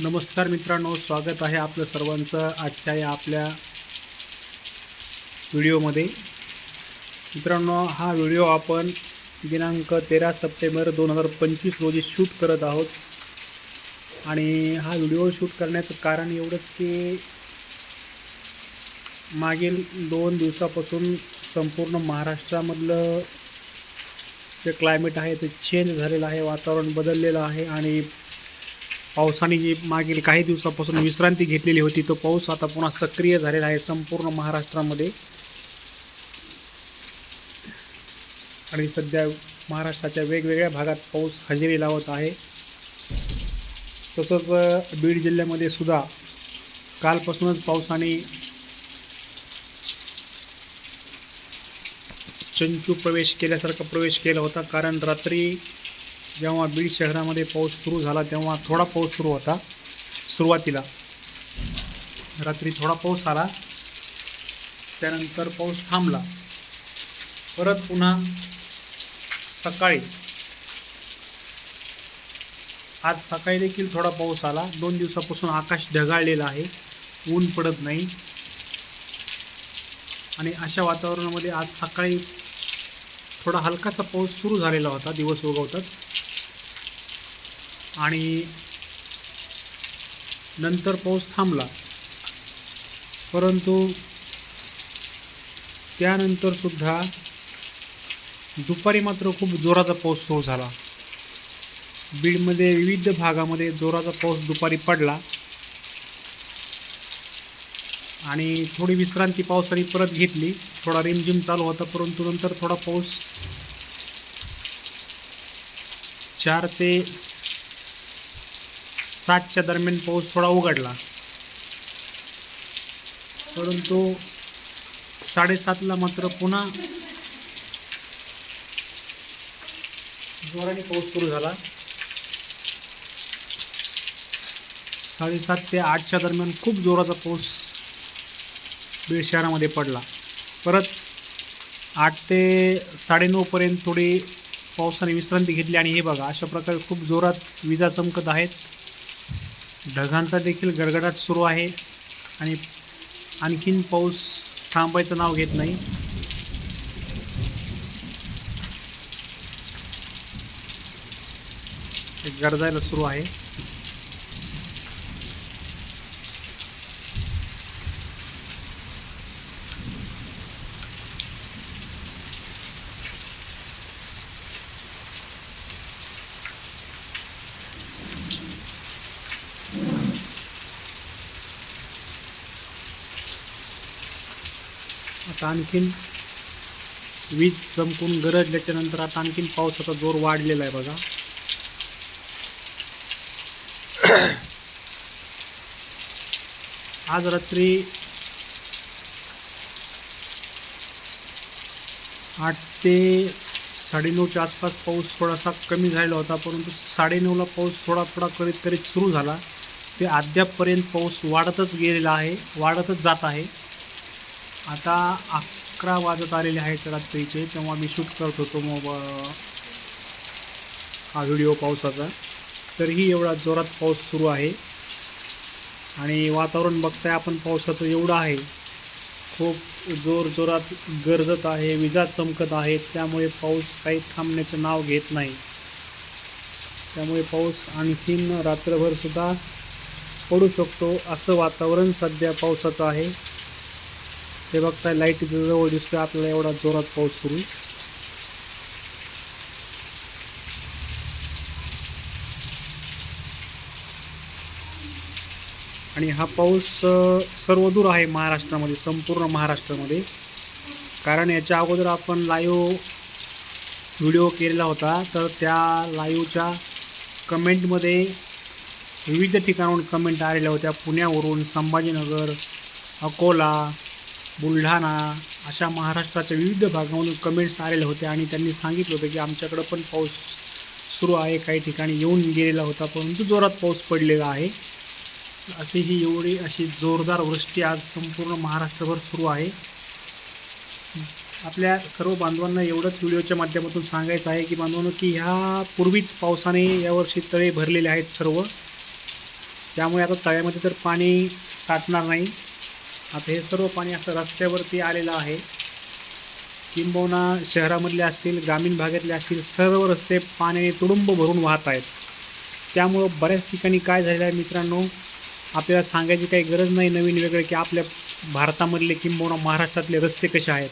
नमस्कार मित्रांनो स्वागत आहे आपलं सर्वांचं आजच्या या आपल्या व्हिडिओमध्ये. मित्रांनो हा व्हिडिओ आपण दिनांक तेरा सप्टेंबर दोन हजार पंचवीस रोजी शूट करत आहोत. आणि हा व्हिडिओ शूट करण्याचं कारण एवढंच की मागील दोन दिवसापासून संपूर्ण महाराष्ट्रामधलं जे क्लायमेट आहे ते चेंज झालेलं आहे वातावरण बदललेलं आहे आणि पावसाने जी मागील काही दिवसापासून विश्रांती घेतलेली होती तो पाऊस आता पुन्हा सक्रिय झालेला आहे संपूर्ण महाराष्ट्रामध्ये. आणि सध्या महाराष्ट्राच्या वेगवेगळ्या भागात पाऊस हजेरी लावत आहे. तसंच बीड जिल्ह्यामध्ये सुद्धा कालपासूनच पावसाने चंचू प्रवेश केल्यासारखा प्रवेश केला होता. कारण रात्री जेव्हा बीड शहरामध्ये पाऊस सुरू झाला तेव्हा थोडा पाऊस सुरू होता सुरुवातीला. रात्री थोडा पाऊस आला त्यानंतर पाऊस थांबला. परत पुन्हा सकाळी आज सकाळी देखील थोडा पाऊस आला. दोन दिवसापासून आकाश ढगाळलेलं आहे ऊन पडत नाही. आणि अशा वातावरणामध्ये आज सकाळी थोडा हलकासा पाऊस सुरू झालेला होता दिवस उगवतात आणि नंतर पाऊस थांबला. परंतु त्यानंतरसुद्धा दुपारी मात्र खूप जोराचा पाऊस सुरू झाला. बीडमध्ये विविध भागामध्ये जोराचा पाऊस दुपारी पडला. आणि थोडी विश्रांती पावसाने परत घेतली. थोडा रिमझिम चालू होता परंतु नंतर थोडा पाऊस चार ते सातच्या दरम्यान पाऊस थोडा उघडला. परंतु साडेसातला मात्र पुन्हा जोराने पाऊस सुरू झाला. साडेसात ते आठच्या दरम्यान खूप जोराचा पाऊस बीड शहरामध्ये पडला. परत आठ ते साडेनऊपर्यंत थोडी पावसाने विश्रांती घेतली आणि हे बघा अशा प्रकारे खूप जोरात विजा चमकत आहेत. ढगांचा देखील गडगडाट सुरू आहे आणि आणखीन पाऊस थांबायचं नाव घेत नाही. ते गरजायला सुरू आहे. आता आणखीन वीज चमकून गरजल्याच्या नंतर आता आणखीन पावसाचा जोर वाढलेला आहे बघा. आज रात्री आठ ते साडेनऊच्या आसपास पाऊस थोडासा कमी झालेला होता परंतु साडेनऊला पाऊस थोडा थोडा करीत करीत सुरू झाला. ते अद्यापपर्यंत पाऊस वाढतच गेलेला आहे वाढतच जात आहे. आता अकरा वाजत आलेले आहेत रात्रीचे तेव्हा मी शूट करत होतो मोब हा व्हिडिओ पावसाचा. तरीही एवढा जोरात पाऊस सुरू आहे. आणि वातावरण बघताय आपण पावसाचं एवढं आहे. खूप जोर जोरात गरजत आहे विजा चमकत आहेत त्यामुळे पाऊस काही थांबण्याचं नाव घेत नाही. त्यामुळे पाऊस आणखीन रात्रभरसुद्धा पडू शकतो असं वातावरण सध्या पावसाचं आहे. हे बघताय लाईटीचं जवळ दिसतोय आपल्याला एवढा जोरात पाऊस सुरू. आणि हा पाऊस सर्वदूर आहे महाराष्ट्रामध्ये संपूर्ण महाराष्ट्रामध्ये. कारण याच्या अगोदर आपण लाईव्ह व्हिडिओ केलेला होता तर त्या लाईव्हच्या कमेंटमध्ये विविध ठिकाणाहून कमेंट आलेल्या होत्या. पुण्यावरून संभाजीनगर अकोला बुलढाणा अशा महाराष्ट्राच्या विविध भागामधून कमेंट्स आलेल्या होत्या आणि त्यांनी सांगितलं होतं की आमच्याकडं पण पाऊस सुरू आहे काही ठिकाणी येऊन गेलेला होता परंतु जोरात पाऊस पडलेला आहे. अशी ही एवढी अशी जोरदार वृष्टी आज संपूर्ण महाराष्ट्रभर सुरू आहे. आपल्या सर्व बांधवांना एवढंच व्हिडिओच्या माध्यमातून सांगायचं आहे की बांधवांनो की ह्या पूर्वीच पावसाने यावर्षी तळे भरलेले आहेत सर्व. त्यामुळे आता तळ्यामध्ये तर पाणी साठणार नाही. आता हे सर्व पाणी असं रस्त्यावरती आलेलं आहे. किंबहुना शहरामधले असतील ग्रामीण भागातले असतील सर्व रस्ते पाण्याने तुडुंब भरून वाहत आहेत. त्यामुळं बऱ्याच ठिकाणी काय झालेलं आहे मित्रांनो आपल्याला सांगायची काही गरज नाही नवीन वेगळं की आपल्या भारतामधले किंबहुना महाराष्ट्रातले रस्ते कसे आहेत.